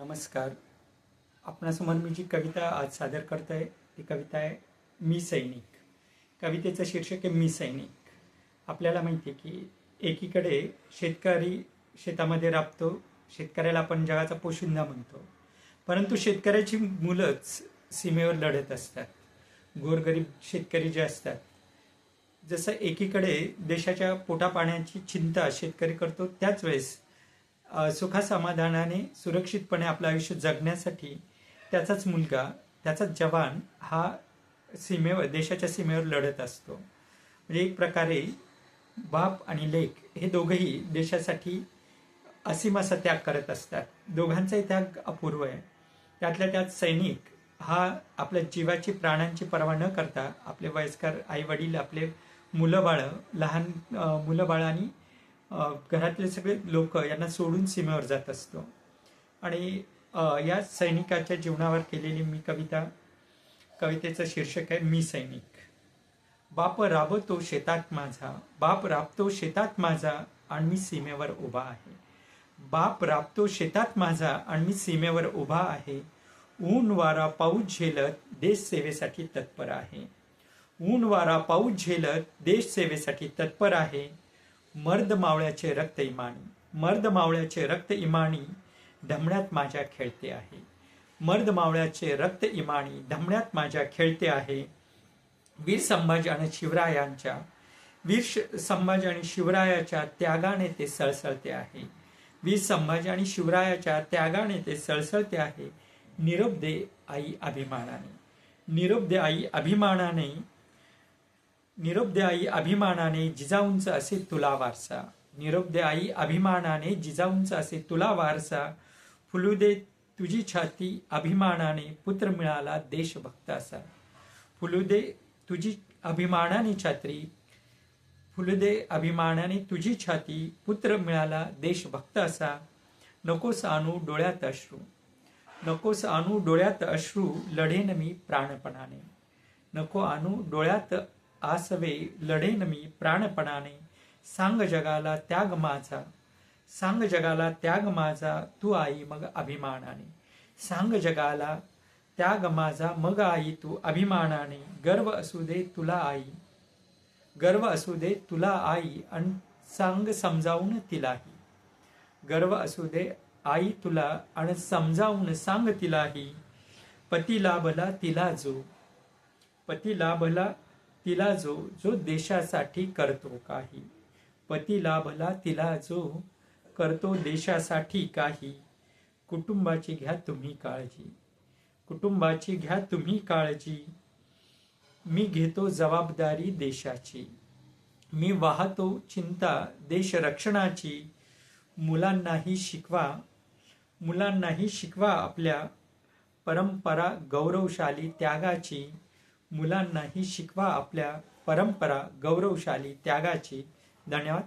नमस्कार. आपणासमोर मी जी कविता आज सादर करत आहे ती कविता आहे मी सैनिक. कवितेचं शीर्षक आहे मी सैनिक. आपल्याला माहिती आहे की एकीकडे शेतकरी शेतामध्ये राबतो शेतकऱ्याला आपण जगाचा पोशिंदा म्हणतो. परंतु शेतकऱ्याची मुलंच सीमेवर लढत असतात. गोरगरीब शेतकरी जे असतात जसं एकीकडे देशाच्या पोटापाण्याची चिंता शेतकरी करतो त्याच वेळेस सुखासमाधानाने सुरक्षितपणे आपलं आयुष्य जगण्यासाठी त्याचाच मुलगा त्याचाच जवान हा सीमेवर देशाच्या सीमेवर लढत असतो. म्हणजे एक प्रकारे बाप आणि लेख हे दोघंही देशासाठी असीम असा त्याग करत असतात. दोघांचाही त्याग अपूर्व आहे. त्यातल्या त्यात सैनिक हा आपल्या जीवाची प्राणांची पर्वा न करता आपले वयस्कर आई वडील आपले मुलं बाळं लहान मुलं बाळं आणि घरातले सगळे लोक यांना सोडून सीमेवर जात असतो. आणि या सैनिकाच्या जीवनावर केलेली मी कविता कवितेचं शीर्षक आहे मी सैनिक. बाप राबतो शेतात माझा बाप राबतो शेतात माझा आणि मी सीमेवर उभा आहे. बाप राबतो शेतात माझा आणि मी सीमेवर उभा आहे. ऊन वारा पाऊस झेलत देश सेवेसाठी तत्पर आहे. ऊन वारा पाऊस झेलत देश सेवेसाठी तत्पर आहे. मर्द मावळ्याचे रक्त इमानी. मर्द मावळ्याचे रक्त इमानी धमण्यात माझ्या खेळते आहे. मर्द मावळ्याचे रक्त इमानी धमण्यात माझ्या खेळते आहे. वीर संभाजी आणि शिवरायांच्या वीर श- संभाजी आणि शिवरायाच्या त्यागाने ते सळसळते आहे. वीर संभाजी आणि शिवरायाच्या त्यागाने ते सळसळते आहे. निरोप दे आई अभिमानाने. निरोप दे आई अभिमानाने निरोप दे आई अभिमानाने जिजाऊंच असे तुला वारसा. निरोप दे आई अभिमानाने जिजाऊंच असे तुला वारसा. फुलू दे तुझी छाती अभिमानाने पुत्र मिळाला देशभक्तासा. फुलू दे तुझी अभिमानाने छात्री फुलू दे अभिमानाने तुझी छाती पुत्र मिळाला देशभक्त असा नकोस आणू डोळ्यात अश्रू. नकोस आणू डोळ्यात अश्रू लढेन मी प्राणपणाने. नको आणू डोळ्यात आसवे लढेन मी प्राणपणाने. सांग जगाला त्याग माझा. सांग जगाला त्याग माझा तू आई मग अभिमानाने. सांग जगाला त्याग माझा मग आई तू अभिमानाने. गर्व असू दे तुला आई. गर्व असू दे तुला आई आणि सांग समजावून तिलाही. गर्व असू दे आई तुला आणि समजावून सांग तिलाही. पती लाभला तिला जो. पती लाभला तिला जो जो देशासाठी करतो काही. पती लाभला तिला जो करतो देशासाठी काही. कुटुंबाची घ्या तुम्ही काळजी. कुटुंबाची घ्या तुम्ही काळजी. मी घेतो जबाबदारी देशाची. मी वाहतो चिंता देश रक्षणाची मुलांनाही शिकवा. मुलांनाही शिकवा आपल्या परंपरा गौरवशाली त्यागाची. मुलांनाही शिकवा आपल्या परंपरा गौरवशाली त्यागाची. धन्यवाद.